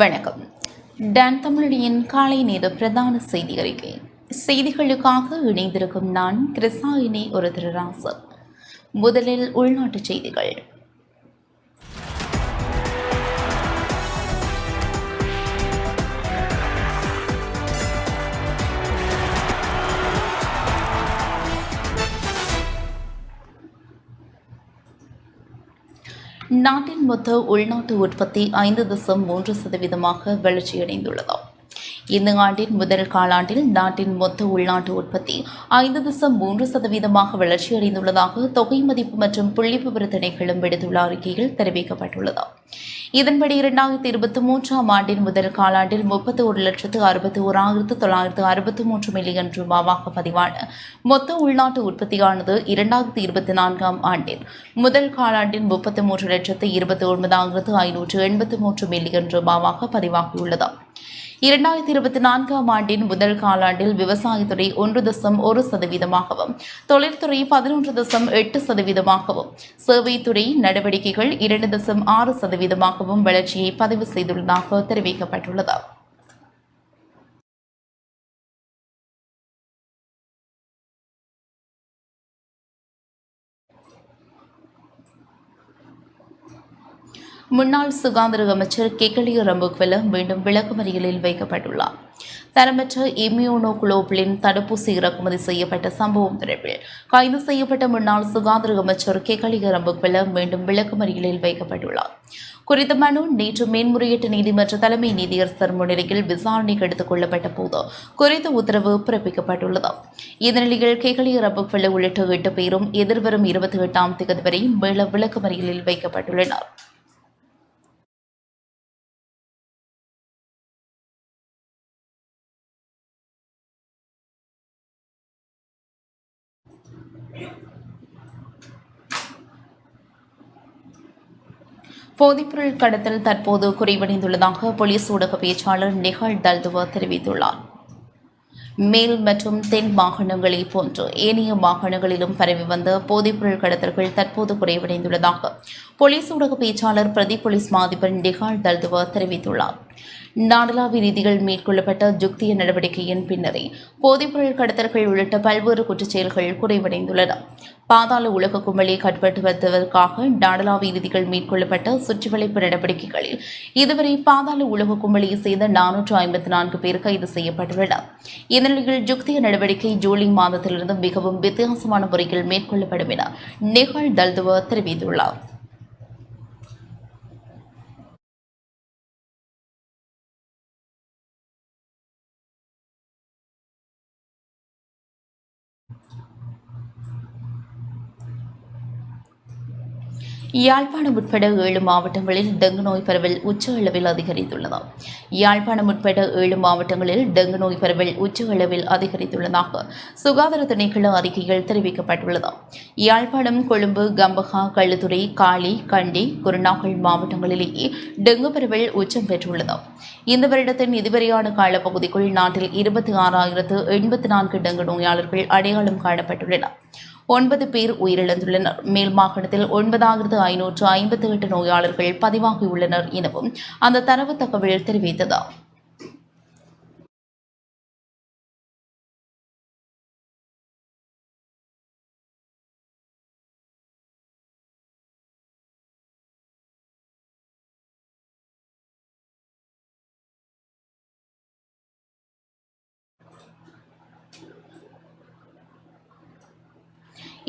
வணக்கம். டான் தமிழடியின் காலை நேர பிரதான செய்தி அறிக்கை செய்திகளுக்காக இணைந்திருக்கும் நான் கிருசாயினி ஒரு திருராசு முதலில் உள்நாட்டுச் செய்திகள். நாட்டின் மொத்த உள்நாட்டு உற்பத்தி ஐந்து தசம் மூன்று சதவீதமாக வளர்ச்சியடைந்துள்ளது இந்த ஆண்டின் முதல் காலாண்டில் நாட்டின் மொத்த உள்நாட்டு உற்பத்தி ஐந்து திசம் மூன்று சதவீதமாக வளர்ச்சியடைந்துள்ளதாக தொகை மதிப்பு மற்றும் புள்ளி விவர திணைக்களம் விடுத்துள்ள அறிக்கையில் தெரிவிக்கப்பட்டுள்ளது. இதன்படி இரண்டாயிரத்தி இருபத்தி மூன்றாம் ஆண்டின் முதல் காலாண்டில் முப்பத்தி ஒரு லட்சத்து அறுபத்தி ஓராயிரத்து தொள்ளாயிரத்து அறுபத்தி மூன்று மில்லியன் ரூபாவாக பதிவான மொத்த உள்நாட்டு உற்பத்தியானது இரண்டாயிரத்தி இருபத்தி நான்காம் ஆண்டின் முதல் காலாண்டில் முப்பத்தி மூன்று லட்சத்து இருபத்தி ஒன்பதாயிரத்து ஐநூற்று எண்பத்தி மூன்று மில்லியன் ரூபாவாக பதிவாகியுள்ளது. இரண்டாயிரத்தி இருபத்தி நான்காம் ஆண்டின் முதல் காலாண்டில் விவசாயத்துறை ஒன்று தசம் ஒரு சதவீதமாகவும் தொழில்துறை பதினொன்று தசம் எட்டு சதவீதமாகவும் சேவைத்துறை நடவடிக்கைகள் இரண்டு தசம் ஆறு சதவீதமாகவும் வளர்ச்சியை பதிவு செய்துள்ளதாக தெரிவிக்கப்பட்டுள்ளது. முன்னாள் சுகாதார அமைச்சர் கெகலிய ரம்புக்வெல மீண்டும் விளக்குமறியலில் வைக்கப்பட்டுள்ளார். தரமற்ற இம்யூனோ குளோபுலின் தடுப்பூசி இறக்குமதி செய்யப்பட்ட சம்பவம் தொடர்பில் கைது செய்யப்பட்ட முன்னாள் சுகாதார அமைச்சர் கெகலிய ரம்புக்வெல மீண்டும் விளக்குமறியலில் வைக்கப்பட்டுள்ளார். குறித்த மனு நேற்று மேன்முறையீட்டு நீதிமன்ற தலைமை நீதியரசர் முன்னிலையில் விசாரணைக்கு எடுத்துக் கொள்ளப்பட்ட போது குறித்த உத்தரவு பிறப்பிக்கப்பட்டுள்ளது. இந்த நிலையில் கேகலிய ரம்புக்வெல உள்ளிட்ட எட்டு பேரும் எதிர்வரும் இருபத்தி எட்டாம் தேதி வரை மீள விளக்கமறியலில் வைக்கப்பட்டுள்ளனர். போதைப்பொருள் கடத்தல் தற்போது குறைவடைந்துள்ளதாக போலீஸ் ஊடக பேச்சாளர் நிகால் தல்துவா தெரிவித்துள்ளார். மேல் மற்றும் தென் மாகாணங்களை போன்று ஏனைய மாகாணங்களிலும் பரவி வந்த போதைப்பொருள் கடத்தல்கள் தற்போது குறைவடைந்துள்ளதாக போலீஸ் ஊடக பேச்சாளர் பிரதி போலீஸ் மாதிபர் நிகால் தல்துவா தெரிவித்துள்ளார். நாடளாவிய ரீதியில் மேற்கொள்ளப்பட்ட ஜுக்திய நடவடிக்கையின் பின்னரே போதைப்பொருள் கடத்தல்கள் உள்ளிட்ட பல்வேறு குற்றச்செயல்கள் குறைவடைந்துள்ளன. பாதாள உலக கும்பலை கட்டுப்படுத்துவதற்காக நாடளாவிய ரீதிகள் மேற்கொள்ளப்பட்ட சுற்றுவளைப்பு நடவடிக்கைகளில் இதுவரை பாதாள உலக கும்பலை சேர்ந்த நானூற்று ஐம்பத்தி நான்கு பேர் கைது செய்யப்பட்டுள்ளனர். இந்நிலையில் ஜுக்திய நடவடிக்கை ஜூலை மாதத்திலிருந்து மிகவும் வித்தியாசமான முறையில் மேற்கொள்ளப்படும் என நிகழ் தல்துவ தெரிவித்துள்ளார். யாழ்ப்பாணம் உட்பட ஏழு மாவட்டங்களில் டெங்கு நோய் பரவல் உச்ச அளவில் அதிகரித்துள்ளது. யாழ்ப்பாணம் உட்பட ஏழு மாவட்டங்களில் டெங்கு நோய் பரவல் உச்ச அளவில் அதிகரித்துள்ளதாக சுகாதார திணைக்கள அறிக்கையில் தெரிவிக்கப்பட்டுள்ளது. யாழ்ப்பாணம் கொழும்பு கம்பகா களுத்துறை காளி கண்டி குருநாகல் மாவட்டங்களிலேயே டெங்கு பரவல் உச்சம் பெற்றுள்ளது. இந்த வருடத்தின் இதுவரையான காலப்பகுதிக்குள் நாட்டில் இருபத்தி ஆறாயிரத்து எண்பத்தி நான்கு டெங்கு நோயாளர்கள் அடையாளம் காணப்பட்டுள்ளனர். ஒன்பது பேர் உயிரிழந்துள்ளனர். மேல் மாகாணத்தில் ஒன்பதாயிரத்து ஐநூற்று ஐம்பத்தி எட்டு நோயாளர்கள் பதிவாகியுள்ளனர் எனவும் அந்த தரவு தகவல் தெரிவித்தது.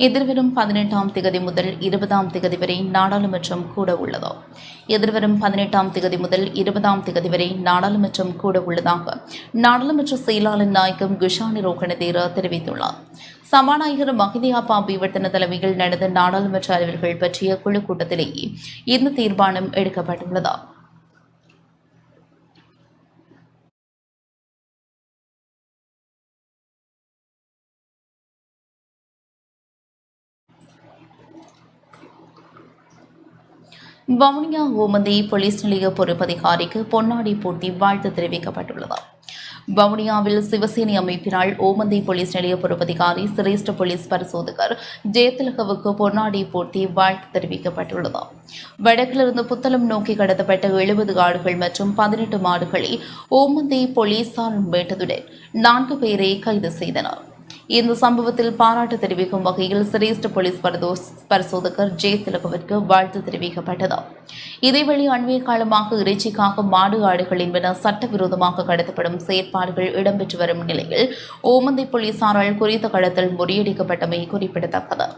எதிர்வரும் பதினெட்டாம் திகதி முதல் இருபதாம் திகதி வரை நாடாளுமன்றம் கூட உள்ளது? எதிர்வரும் பதினெட்டாம் திகதி முதல் இருபதாம் திகதி வரை நாடாளுமன்றம் கூட உள்ளதாக நாடாளுமன்ற செயலாளர் நாயகம் குஷானி ரோகணதேரா தெரிவித்துள்ளார். சபாநாயகர் மகிதியாப்பா பீவர்த்தன தலைமையில் நடந்த நாடாளுமன்ற அலுவல்கள் பற்றிய குழு கூட்டத்திலேயே இந்த தீர்மானம் எடுக்கப்பட்டுள்ளது வவுனியா ஓமந்தி போலீஸ் நிலைய பொறுப்பதிகாரிக்கு பொன்னாடி போட்டி வாழ்த்து தெரிவிக்கப்பட்டுள்ளது. வவுனியாவில் சிவசேனை அமைப்பினால் ஓமந்தை போலீஸ் நிலைய பொறுப்பதிகாரி சிரேஷ்ட போலீஸ் பரிசோதகர் ஜெயதிலகவுக்கு பொன்னாடி போட்டி வாழ்த்து தெரிவிக்கப்பட்டுள்ளது. வடக்கிலிருந்து புத்தளம் நோக்கி கடத்தப்பட்ட எழுபது ஆடுகள் மற்றும் பதினெட்டு மாடுகளை ஓமந்தை போலீசார் மீட்டதுடன் நான்கு பேரை கைது செய்தனர். இந்த சம்பவத்தில் பாராட்டு தெரிவிக்கும் வகையில் சிரேஷ்ட போலீஸ் பரிசோதகர் ஜே திலகவிற்கு வாழ்த்து தெரிவிக்கப்பட்டது. இதேவேளை அண்மைய காலமாக இறைச்சிக்காக மாடு ஆடுகள் என்பன சட்டவிரோதமாக கடத்தப்படும் செயற்பாடுகள் இடம்பெற்று வரும் நிலையில் ஓமந்தை போலீசாரால் குறித்த களத்தில் முறியடிக்கப்பட்டமை குறிப்பிடத்தக்கது.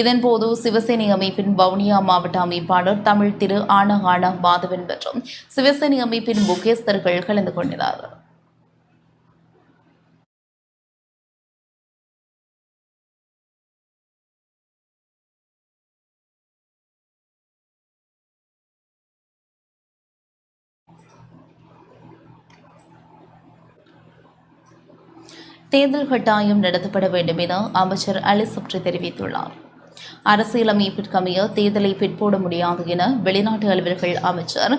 இதன்போது சிவசேனை அமைப்பின் வவுனியா மாவட்ட அமைப்பாளர் தமிழ் திரு ஆனகான ஆனா மாதவன் மற்றும் சிவசேனை அமைப்பின் முகேஸ்தர்கள் கலந்து கொண்டனர். தேர்தல் கட்டாயம் நடத்தப்பட வேண்டும் என அமைச்சர் அலிசப்ரி தெரிவித்துள்ளார். அரசியலமைப்பிற்கமைய தேர்தலை பிற்போட முடியாது என வெளிநாட்டு அலுவல்கள் அமைச்சர்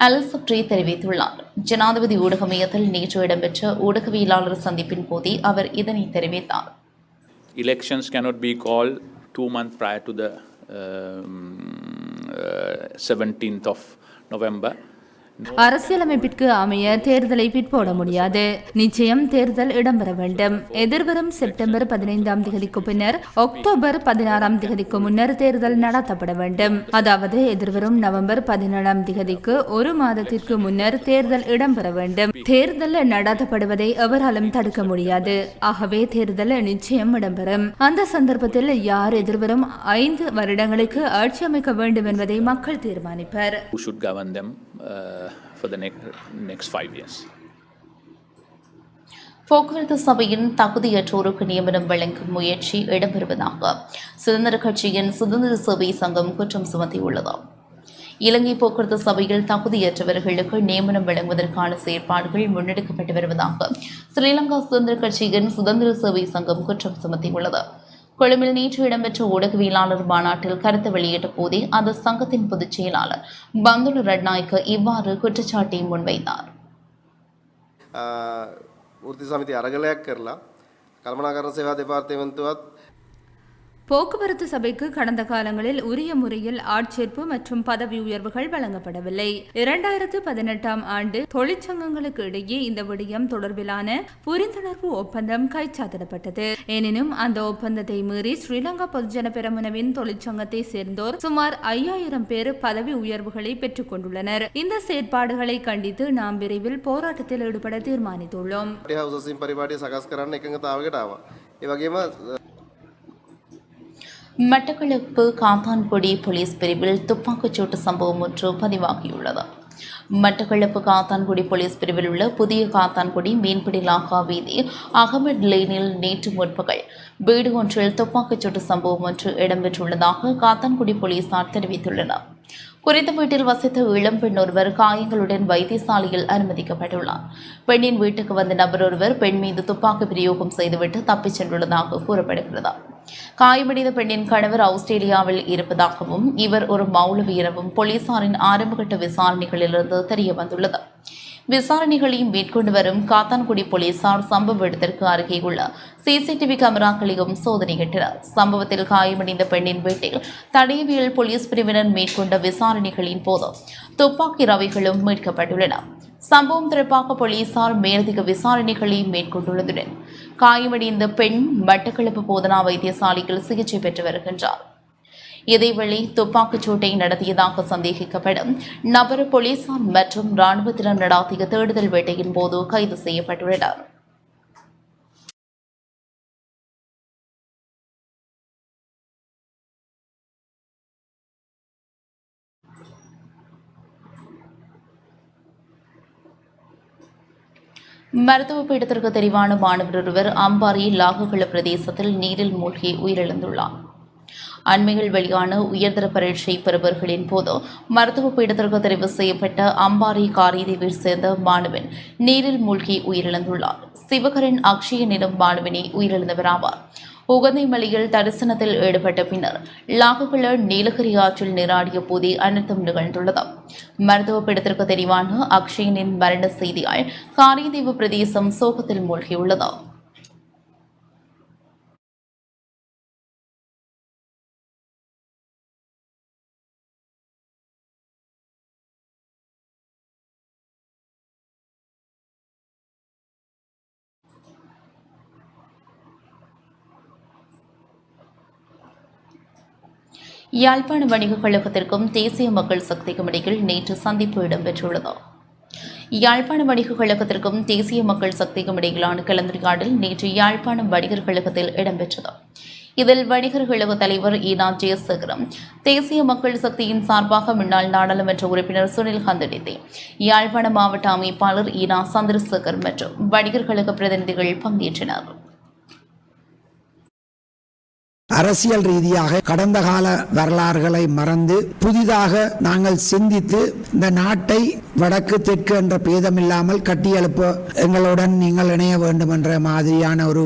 அலிசப்ரி தெரிவித்துள்ளார். ஜனாதிபதி ஊடக மையத்தில் நேற்று இடம்பெற்ற ஊடகவியலாளர் சந்திப்பின் போதே அவர் இதனை தெரிவித்தார். Elections cannot be called two months prior to the um, uh, 17th of November. அரசியலமைப்பிற்கு அமைய தேர்தலை பிற்போட முடியாது. நிச்சயம் தேர்தல் இடம்பெற வேண்டும். எதிர்வரும் செப்டம்பர் பதினைந்தாம் தேதிக்கு பின்னர் அக்டோபர் பதினாறாம் தேதிக்கு முன்னர் தேர்தல் நடத்தப்பட வேண்டும். அதாவது எதிர்வரும் நவம்பர் பதினேழாம் தேதிக்கு ஒரு மாதத்திற்கு முன்னர் தேர்தல் இடம்பெற வேண்டும். தேர்தல் நடத்தப்படுவதை எவராலும் தடுக்க முடியாது. ஆகவே தேர்தல் நிச்சயம் இடம்பெறும். அந்த சந்தர்ப்பத்தில் யார் எதிர்வரும் ஐந்து வருடங்களுக்கு ஆட்சி அமைக்க வேண்டும் என்பதை மக்கள் தீர்மானிப்பர். For the next five years போக்குவரத்து சபையின் தகுதியற்றோருக்கு நியமனம் வழங்கும் முயற்சி இடம்பெறுவதாக சுதந்திர கட்சியின் சுதந்திர சேவை சங்கம் குற்றம் சுமத்தியுள்ளது. இலங்கை போக்குவரத்து சபையில் தகுதியற்றவர்களுக்கு நியமனம் வழங்குவதற்கான செயற்பாடுகள் முன்னெடுக்கப்பட்டு வருவதாக ஸ்ரீலங்கா சுதந்திர கட்சியின் சுதந்திர சேவை சங்கம் குற்றம் சுமத்தியுள்ளது. கொழும்பில் நேற்று இடம்பெற்ற ஊடகவியலாளர் மாநாட்டில் கருத்து வெளியிட்ட போதே அந்த சங்கத்தின் பொதுச் செயலாளர் பந்துல ரட்நாயக்க இவ்வாறு குற்றச்சாட்டை முன்வைத்தார் වෘති සමිති අරගලයක් කරලා කළමනාකරණ සේවා දෙපාර්තමේන්තුවත් போக்குவரத்து சபைக்கு கடந்த காலங்களில் உரிய முறையில் ஆட்சேர்ப்பு மற்றும் பதவி உயர்வுகள் வழங்கப்படவில்லை. இரண்டாயிரத்து பதினெட்டாம் ஆண்டு தொழிற்சங்கங்களுக்கு இடையே இந்த விடயம் தொடர்பிலான புரிந்துணர்வு ஒப்பந்தம் கைச்சாத்திடப்பட்டது. எனினும் அந்த ஒப்பந்தத்தை மீறி ஸ்ரீலங்கா பொதுஜன பெரமுனவின் தொழிற்சங்கத்தை சேர்ந்தோர் சுமார் ஐயாயிரம் பேர் பதவி உயர்வுகளை பெற்றுக் கொண்டுள்ளனர். இந்த செயற்பாடுகளை கண்டித்து நாம் விரைவில் போராட்டத்தில் ஈடுபட தீர்மானித்துள்ளோம். மட்டக்களப்பு காத்தான்குடி போலீஸ் பிரிவில் துப்பாக்கிச்சூட்டு சம்பவம் ஒன்று பதிவாகியுள்ளது. மட்டக்களப்பு காத்தான்குடி போலீஸ் பிரிவில் உள்ள புதிய காத்தான்குடி மீன்பிடி லாகா வீதி அகமட் லேனில் நேற்று முற்பகல் வீடு ஒன்றில் துப்பாக்கிச்சூட்டு சம்பவம் ஒன்று இடம்பெற்றுள்ளதாக காத்தான்குடி போலீசார் தெரிவித்துள்ளனர். குறித்த வீட்டில் வசித்த இளம் பெண் ஒருவர் காயங்களுடன் வைத்தியசாலையில் அனுமதிக்கப்பட்டுள்ளார். பெண்ணின் வீட்டுக்கு வந்த நபர் ஒருவர் பெண் மீது துப்பாக்கி பிரயோகம் செய்துவிட்டு தப்பிச் சென்றுள்ளதாக கூறப்படுகிறது. காயமடைந்த பெண்ணின் கணவர் ஆஸ்திரேலியாவில் இருப்பதாகவும் இவர் ஒரு மௌலவி எனவும் போலீசாரின் ஆரம்பகட்ட விசாரணைகளிலிருந்து தெரிய வந்துள்ளது விசாரணைகளை மேற்கொண்டு வரும் காத்தான்குடி போலீசார் சம்பவ இடத்திற்கு அருகே உள்ள சிசிடிவி கேமராக்களையும் சோதனையிட்டனர் சம்பவத்தில் காயமடைந்த பெண்ணின் வீட்டில் தடயவியல் போலீஸ் பிரிவினர் மேற்கொண்ட விசாரணைகளின் போது துப்பாக்கி ரவைகளும் மீட்கப்பட்டுள்ளன. சம்பவம் தொடர்பாக போலீசார் மேலதிக விசாரணைகளை மேற்கொண்டுள்ளதுடன் காயமடைந்த பெண் மட்டக்களப்பு போதனா வைத்தியசாலையில் சிகிச்சை பெற்று வருகின்றார். இதேவேளை துப்பாக்கிச் சூட்டை நடத்தியதாக சந்தேகிக்கப்படும் நபர் போலீசார் மற்றும் இராணுவத்தினர் நடாத்திய தேடுதல் வேட்டையின் போது கைது செய்யப்பட்டுள்ளனர். மருத்துவ பீடத்திற்கு தெரிவான மாணவர் ஒருவர் அம்பாரி லாகுகள பிரதேசத்தில் நீரில் மூழ்கி உயிரிழந்துள்ளார். அண்மையில் வெளியான உயர்தர பரீட்சை பெறுபவர்களின் போது மருத்துவ பீடத்திற்கு தெரிவு செய்யப்பட்ட அம்பாரி காரிதீவை சேர்ந்த மாணவன் நீரில் மூழ்கி உயிரிழந்துள்ளார். சிவகரின் அக்ஷய நிலம் மாணவனே உயிரிழந்தவராவார். புகந்தை மலையில் தரிசனத்தில் ஈடுபட்ட பின்னர் லாகுகுள நீலகிரி ஆற்றில் நீராடிய போதே அனர்த்தம் நிகழ்ந்துள்ளது. மருத்துவ பீடத்திற்கு தெரிவான அக்ஷயனின் மரண செய்தியால் காரியதீவு பிரதேசம் சோகத்தில் மூழ்கியுள்ளது. யாழ்ப்பாண வணிகக் கழகத்திற்கும் தேசிய மக்கள் சக்திக்கும் இடையில் நேற்று சந்திப்பு இடம்பெற்றுள்ளது. யாழ்ப்பாண வணிகக் கழகத்திற்கும் தேசிய மக்கள் சக்திக்கும் இடையிலான கலந்துரையாடல் நேற்று யாழ்ப்பாணம் வணிகர் கழகத்தில் இடம்பெற்றது. இதில் வணிகர் கழக தலைவர் ஈனா ஜெயசேகரம் தேசிய மக்கள் சக்தியின் சார்பாக முன்னாள் நாடாளுமன்ற உறுப்பினர் சுனில் ஹந்தடித்தே யாழ்ப்பாண மாவட்ட அமைப்பாளர் ஈனா சந்திரசேகர் மற்றும் வணிகர் கழக பிரதிநிதிகள் பங்கேற்றனர். அரசியல் ரீதியாக கடந்த கால வரலாறுகளை மறந்து புதிதாக நாங்கள் சிந்தித்து இந்த நாட்டை வடக்கு தெற்கு என்ற பேதமில்லாமல் கட்டியெழுப்ப எங்களுடன் நீங்கள் இணைய வேண்டும் என்ற மாதிரியான ஒரு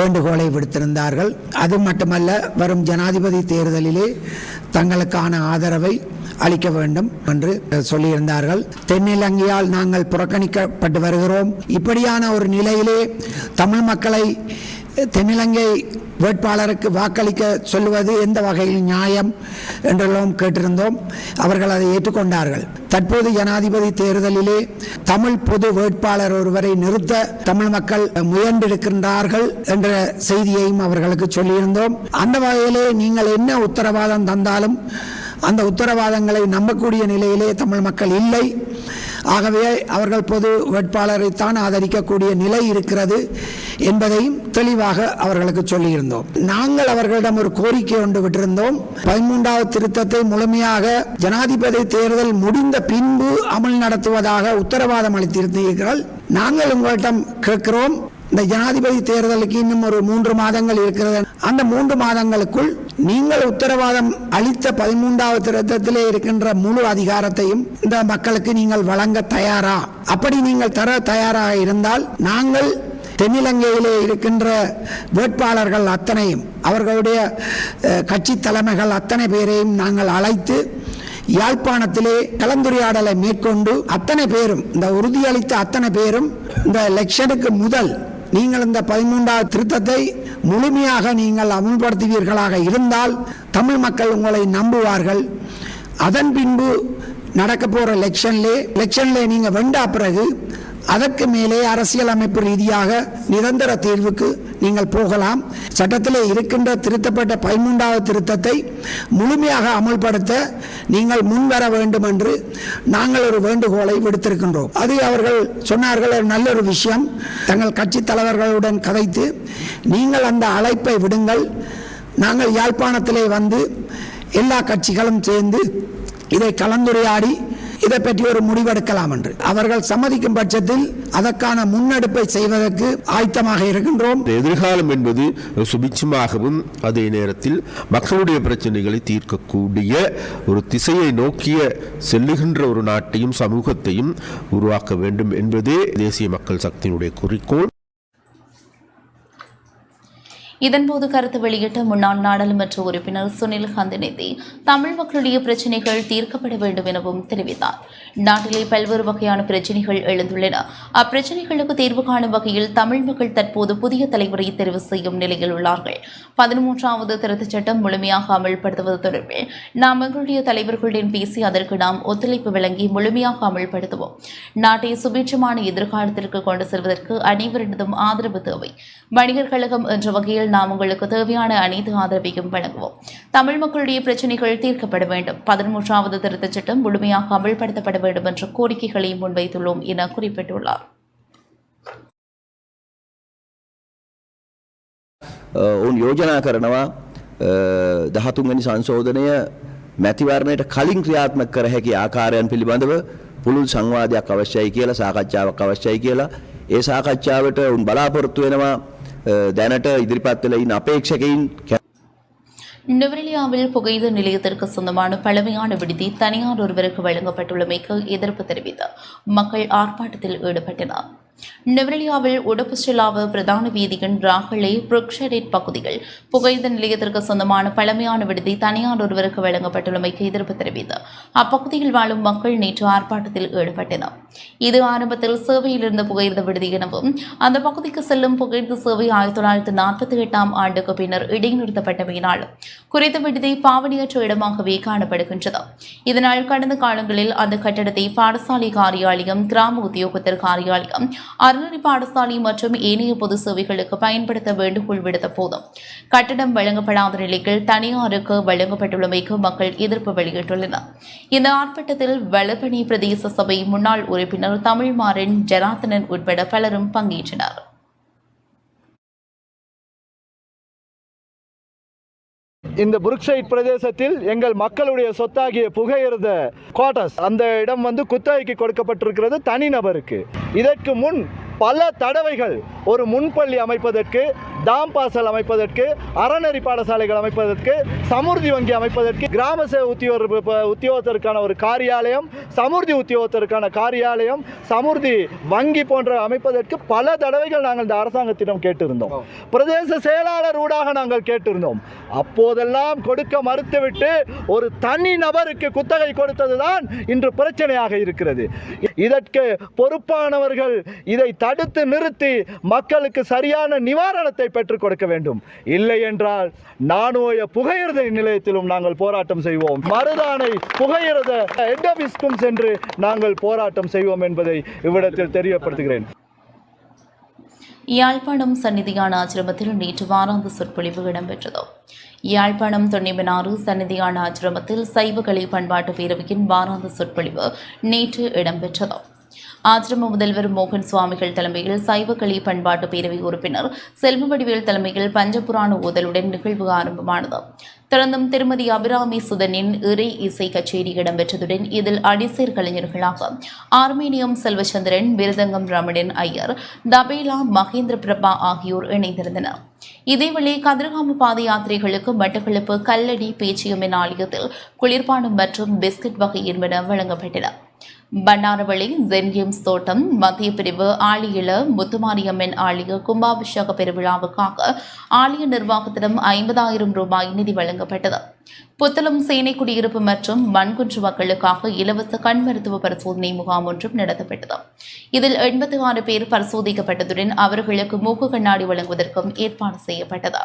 வேண்டுகோளை விடுத்திருந்தார்கள். அது மட்டுமல்ல வரும் ஜனாதிபதி தேர்தலிலே தங்களுக்கான ஆதரவை அளிக்க வேண்டும் என்று சொல்லியிருந்தார்கள். தென்னிலங்கையால் நாங்கள் புறக்கணிக்கப்பட்டு வருகிறோம். இப்படியான ஒரு நிலையிலே தமிழ் மக்களை தென்னிலங்கை வேட்பாளருக்கு வாக்களிக்க சொல்லுவது எந்த வகையில் நியாயம் என்றெல்லாம் கேட்டிருந்தோம். அவர்கள் அதை ஏற்றுக்கொண்டார்கள். தற்போது ஜனாதிபதி தேர்தலிலே தமிழ் பொது வேட்பாளர் ஒருவரை நிறுத்த தமிழ் மக்கள் முயன்றிருக்கின்றார்கள் என்ற செய்தியையும் அவர்களுக்கு சொல்லியிருந்தோம். அந்த வகையிலே நீங்கள் என்ன உத்தரவாதம் தந்தாலும் அந்த உத்தரவாதங்களை நம்பக்கூடிய நிலையிலே தமிழ் மக்கள் இல்லை. ஆகவே அவர்கள் பொது வேட்பாளரைத்தான் ஆதரிக்கக்கூடிய நிலை இருக்கிறது. என்பதையும் தெளிவாக அவர்களுக்கு சொல்லியிருந்தோம். நாங்கள் அவர்களிடம் ஒரு கோரிக்கை ஒன்று விட்டிருந்தோம். பதிமூன்றாவது திருத்தத்தை முழுமையாக ஜனாதிபதி தேர்தல் முடிந்த பின்பு அமல் நடத்துவதாக உத்தரவாதம் அளித்திருந்தீர்கள். நாங்கள் உங்களிடம் கேட்கிறோம். இந்த ஜனாதிபதி தேர்தலுக்கு இன்னும் ஒரு மூன்று மாதங்கள் இருக்கிறது. அந்த மூன்று மாதங்களுக்குள் நீங்கள் உத்தரவாதம் அளித்த பதிமூன்றாவது திருத்தத்திலே இருக்கின்ற முழு அதிகாரத்தையும் இந்த மக்களுக்கு நீங்கள் வழங்க தயாரா? அப்படி நீங்கள் தர தயாராக இருந்தால் நாங்கள் தென்னிலங்கையிலே இருக்கின்ற வேட்பாளர்கள் அத்தனையும் அவர்களுடைய கட்சி தலைமைகள் அத்தனை பேரையும் நாங்கள் அழைத்து யாழ்ப்பாணத்திலே கலந்துரையாடலை மேற்கொண்டு அத்தனை பேரும் இந்த உறுதியளித்த அத்தனை பேரும் இந்த லெக்ஷனுக்கு முதல் நீங்கள் இந்த பதிமூன்றாவது திருத்தத்தை முழுமையாக நீங்கள் அமுல்படுத்துவீர்களாக இருந்தால் தமிழ் மக்கள் உங்களை நம்புவார்கள். அதன் பின்பு நடக்க போகிற எலெக்ஷன்லே எலெக்ஷன்லே நீங்கள் வெண்டா பிறகு அதற்கு மேலே அரசியல் அமைப்பு ரீதியாக நிரந்தர தீர்வுக்கு நீங்கள் போகலாம். சட்டத்திலே இருக்கின்ற திருத்தப்பட்ட பதிமூன்றாவது திருத்தத்தை முழுமையாக அமல்படுத்த நீங்கள் முன்வர வேண்டும் என்று நாங்கள் ஒரு வேண்டுகோளை விடுத்திருக்கின்றோம். அது அவர்கள் சொன்னார்கள் ஒரு நல்ல ஒரு விஷயம். தங்கள் கட்சி தலைவர்களுடன் கதைத்து நீங்கள் அந்த அழைப்பை விடுங்கள். நாங்கள் யாழ்ப்பாணத்திலே வந்து எல்லா கட்சிகளும் சேர்ந்து இதை கலந்துரையாடி இதை பற்றி ஒரு முடிவெடுக்கலாம் என்று. அவர்கள் சம்மதிக்கும் பட்சத்தில் அதற்கான முன்னெடுப்பை செய்வதற்கு ஆயத்தமாக இருக்கின்றோம். எதிர்காலம் என்பது சுபிட்சமாகவும் அதே நேரத்தில் மக்களுடைய பிரச்சனைகளை தீர்க்கக்கூடிய ஒரு திசையை நோக்கிய செல்லுகின்ற ஒரு நாட்டையும் சமூகத்தையும் உருவாக்க வேண்டும் என்பதே தேசிய மக்கள் சக்தியினுடைய குறிக்கோள். இதன்போது கருத்து வெளியிட்ட முன்னாள் நாடாளுமன்ற உறுப்பினர் சுனில் ஹந்தனிதி தமிழ் மக்களுடைய பிரச்சினைகள் தீர்க்கப்பட வேண்டும் எனவும் தெரிவித்தார். நாட்டிலே பல்வேறு வகையான பிரச்சினைகள் எழுந்துள்ளன. அப்பிரச்சினைகளுக்கு தீர்வு காணும் வகையில் தமிழ் மக்கள் தற்போது புதிய தலைவரை தெரிவு செய்யும் நிலையில் உள்ளார்கள். பதிமூன்றாவது திருத்தச் சட்டம் முழுமையாக அமல்படுத்துவது தொடர்பில் நாம் எங்களுடைய தலைவர்களுடன் பேசி அதற்கு நாம் ஒத்துழைப்பு வழங்கி முழுமையாக அமல்படுத்துவோம். நாட்டை சுபீட்சமான எதிர்காலத்திற்கு கொண்டு செல்வதற்கு அனைவரிடம் ஆதரவு தேவை. வணிகர் கழகம் என்ற வகையில் நாம் உங்களுக்கு தேவையான அனைத்து ஆதரவையும் வழங்குவோம் தமிழ் மக்களுடைய பிரச்சினைகள் தீர்க்கப்பட வேண்டும் பதிமூன்றாவது திருத்தச் சட்டம் முழுமையாக அமல்படுத்தப்பட வேண்டும் என்ற கோரிக்கைகளை முன்வைத்துள்ளோம் என குறிப்பிட்டுள்ளார் ඔවුන් යෝජනා කරනවා දහතුන්ගනි සංශෝධනය මැතිවරණයට කලින් ක්‍රියාත්මක කර හැකි ආකාරයන් පිළිබඳව පුළුල් සංවාදයක් අවශ්‍යයි කියලා සාකච්ඡාවක් අවශ්‍යයි කියලා ඒ සාකච්ඡාවට උන් බලාපොරොත්තු වෙනවා අ, දැනට ඉදිරිපත් වෙලා ඉන්න අපේක්ෂකයින් කැ- நுவரெலியாவில் புகையிர நிலையத்திற்கு சொந்தமான பழமையான விடுதி தனியார் ஒருவருக்கு வழங்கப்பட்டுள்ளமைக்கு எதிர்ப்பு தெரிவித்து மக்கள் ஆர்ப்பாட்டத்தில் ஈடுபட்டனர் நெவரலியாவில் உடப்புச்சலாவ பிரதான வீதியின் ராகலே புரக்ஷரேட் பகுதிகள் புகையிரத நிலையத்திற்கு சொந்தமான பழமையான விடுதி தனியார் ஒருவருக்கு வழங்கப்பட்டுள்ளமைக்கு எதிர்ப்பு தெரிவித்து அப்பகுதியில் வாழும் மக்கள் நேற்று ஆர்ப்பாட்டத்தில் ஈடுபட்டனர். இது ஆரம்பத்தில் சேவையில் இருந்த புகையிரத விடுதி எனவும் அந்த பகுதிக்கு செல்லும் புகையிரத சேவை ஆயிரத்தி தொள்ளாயிரத்தி நாற்பத்தி எட்டாம் ஆண்டுக்கு பின்னர் இடைநிறுத்தப்பட்டமையினால் குறித்த விடுதி பாவனையற்ற இடமாகவே காணப்படுகின்றது. இதனால் கடந்த காலங்களில் அந்த கட்டடத்தை பாடசாலை காரியாலயம் கிராம உத்தியோகத்தர் காரியாலயம் அறநெறி பாடசாலை மற்றும் ஏனைய பொது சேவைகளுக்கு பயன்படுத்த வேண்டுகோள் விடுத்த போதும். கட்டடம் வழங்கப்படாத நிலையில் தனியாருக்கு வழங்கப்பட்டுள்ளமைக்கு மக்கள் எதிர்ப்பு வெளியிட்டுள்ளனர். இந்த ஆர்ப்பாட்டத்தில் வளபனி பிரதேச சபை முன்னாள் உறுப்பினர் தமிழ்மாறன் ஜனார்த்தனன் உட்பட பலரும் பங்கேற்றனர். இந்த புருக்சைட் பிரதேசத்தில் எங்கள் மக்களுடைய சொத்தாகிய புகையிரத குவார்டர்ஸ் அந்த இடம் வந்து குத்தகைக்கு கொடுக்கப்பட்டிருக்கிறது தனிநபருக்கு. இதற்கு முன் பல தடவைகள் ஒரு முன்பள்ளி அமைப்பதற்கு தாம் பாசல் அமைப்பதற்கு அறநெறி பாடசாலைகள் அமைப்பதற்கு சமுர்தி வங்கி அமைப்பதற்கு கிராம சேவை உத்தியோக உத்தியோகத்திற்கான ஒரு காரியாலயம் சமுர்தி உத்தியோகத்திற்கான காரியாலயம் சமுர்தி வங்கி போன்ற அமைப்பதற்கு பல தடவைகள் நாங்கள் இந்த அரசாங்கத்திடம் கேட்டிருந்தோம். பிரதேச செயலாளர் ஊடாக நாங்கள் கேட்டிருந்தோம். அப்போதெல்லாம் கொடுக்க மறுத்துவிட்டு ஒரு தனி நபருக்கு குத்தகை கொடுத்ததுதான் இன்று பிரச்சனையாக இருக்கிறது. இதற்கு பொறுப்பானவர்கள் இதை தடுத்து நிறுத்தி மக்களுக்கு சரியான நிவாரணத்தை பெற்றுக் கொடுக்க வேண்டும். இல்லை என்றால் நானோய புகையிரத நிலையத்திலும் நாங்கள் போராட்டம் செய்வோம். மருதானை புகையிரத ஹெட் சென்று நாங்கள் போராட்டம் செய்வோம் என்பதை இவ்விடத்தில் தெரியப்படுத்துகிறேன். யாழ்ப்பாணம் சந்நிதியான ஆசிரமத்தில் நேற்று வாராந்த சொற்பொழிவு இடம்பெற்றது. யாழ்ப்பாணம் தொன்னிமனாறு சந்நிதியான ஆசிரமத்தில் சைவகலை பண்பாட்டு பேரவையின் வாராந்த சொற்பொழிவு நேற்று இடம்பெற்றது. ஆசிரம முதல்வர் மோகன் சுவாமிகள் தலைமையில் சைவகளி பண்பாட்டு பேரவை உறுப்பினர் செல்வவடிவேல் தலைமையில் பஞ்சபுராண ஊதலுடன் நிகழ்வு ஆரம்பமானது. தொடர்ந்தும் திருமதி அபிராமி சுதனின் இறை இசை கச்சேரி இடம்பெற்றதுடன் இதில் அடிசேர் கலைஞர்களாக ஆர்மேனியம் செல்வச்சந்திரன் விருதங்கம் ரமணன் ஐயர் தபேலா மகேந்திர பிரபா ஆகியோர் இணைந்திருந்தனர். இதேவேளை கதிர்காம பாத யாத்திரைகளுக்கு மட்டக்களப்பு கல்லடி பேச்சியம்மன் ஆலயத்தில் குளிர்பானம் மற்றும் பிஸ்கட் வகை என்பன வழங்கப்பட்டன. பண்டாரவளி ஜென் தோட்டம் மத்திய பிரிவு ஆலியில முத்துமாரியம்மன் ஆலய கும்பாபிஷேக பெருவிழாவுக்காக ஆலய நிர்வாகத்திடம் ஐம்பதாயிரம் ரூபாய் நிதி வழங்கப்பட்டது. புத்தளம் சேனை குடியிருப்பு மற்றும் மண்குன்று மக்களுக்காக இலவச கண் மருத்துவ பரிசோதனை முகாம் ஒன்றும் நடத்தப்பட்டது. இதில் எண்பத்தி ஆறு பேர் பரிசோதிக்கப்பட்டதுடன் அவர்களுக்கு மூக்கு கண்ணாடி வழங்குவதற்கும் ஏற்பாடு செய்யப்பட்டது.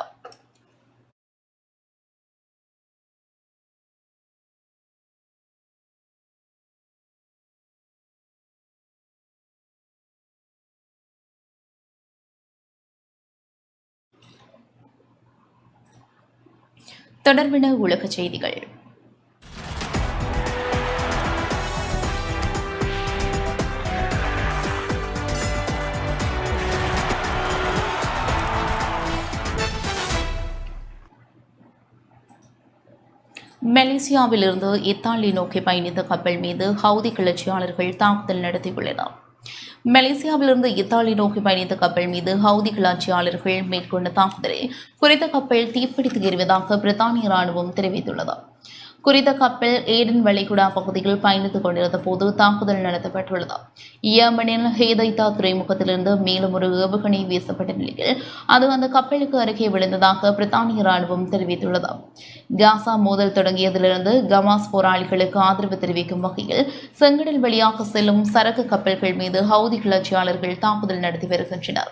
தொடர்பின உலகச் செய்திகள். மலேசியாவிலிருந்து இத்தாலி நோக்கி பயணித்த கப்பல் மீது ஹவுதி கிளர்ச்சியாளர்கள் தாக்குதல் நடத்தியுள்ளனர். மலேசியாவிலிருந்து இத்தாலி நோக்கி பயணித்த கப்பல் மீது ஹவுதி கிளர்ச்சியாளர்கள் மேற்கொண்ட தாக்குதலில் குறித்த கப்பல் தீப்பிடித்து எறிவதாக பிரித்தானிய ராணுவம் தெரிவித்துள்ளது. குறித்த கப்பல் ஏடன் வளைகுடா பகுதியில் பயணித்துக் கொண்டிருந்த போது தாக்குதல் நடத்தப்பட்டுள்ளது. யமனில் ஹேதைதா துறைமுகத்திலிருந்து மேலும் ஒரு ஏவுகணை வீசப்பட்ட நிலையில் அது அந்த கப்பலுக்கு அருகே விழுந்ததாக பிரித்தானிய ராணுவம் தெரிவித்துள்ளது. காசா மோதல் தொடங்கியதிலிருந்து கமாஸ் போராளிகளுக்கு ஆதரவு தெரிவிக்கும் வகையில் செங்கடல் வழியாக செல்லும் சரக்கு கப்பல்கள் மீது ஹவுதி கிளர்ச்சியாளர்கள் தாக்குதல் நடத்தி வருகின்றனர்.